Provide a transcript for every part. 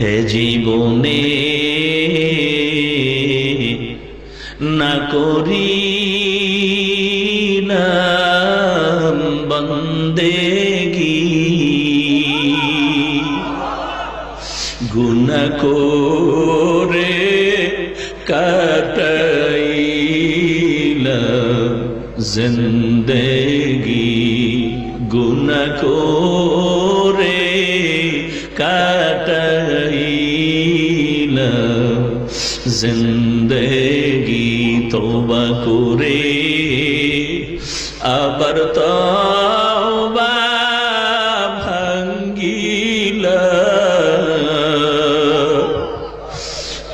এ জীবনে না করি বন্দেগি গুণ করে কাটাইল জিন্দেগি। গুণ করে কাটাইল জিন্দেগি তোবা করে আবার তবা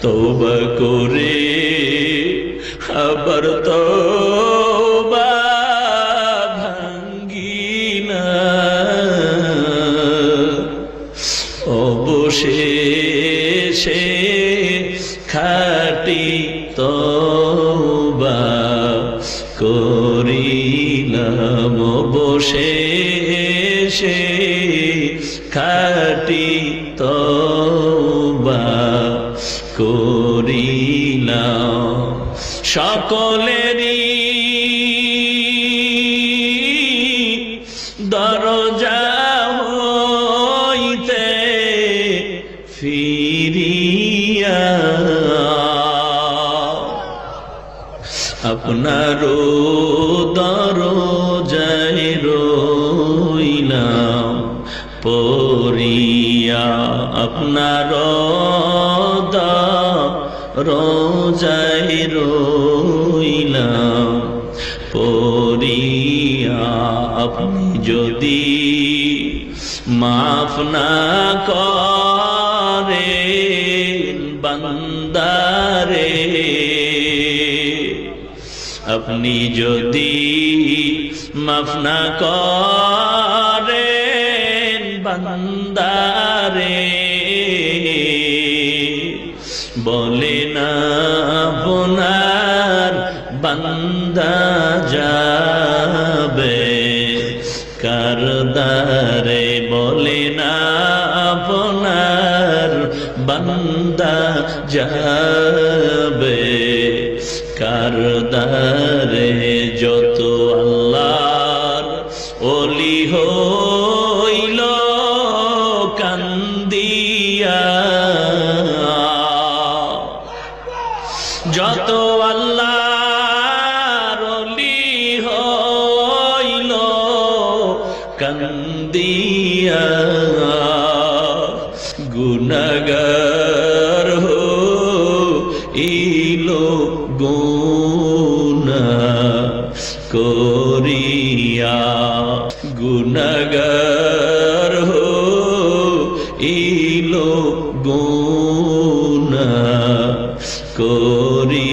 তোবা করে আবার তৌবা খাটি তৌবা করিলাম অবশেষে খাটি তৌবা করিলাম সকলেরই দরজা হইতে ফিরিয়া আপনার দরজায় রইলাম। পরিয়া আপনার রোজায় রইলাম। পরিয়া আপনি যদি মাফ না করে বান্দারে আপনি যদি মাফ না করেন বান্দারে, বলে না বোনার বান্দা যাবে। কারদারে, বলে না বোনার বান্দা যাবে। কারদারে যত আল্লাহর অলি হইল কান্দিয়া। যত আল্লাহর অলি হইল কান্দিয়া। গুণগার ইলো গুনা করিয়া গুণগার ইলো গুনা করি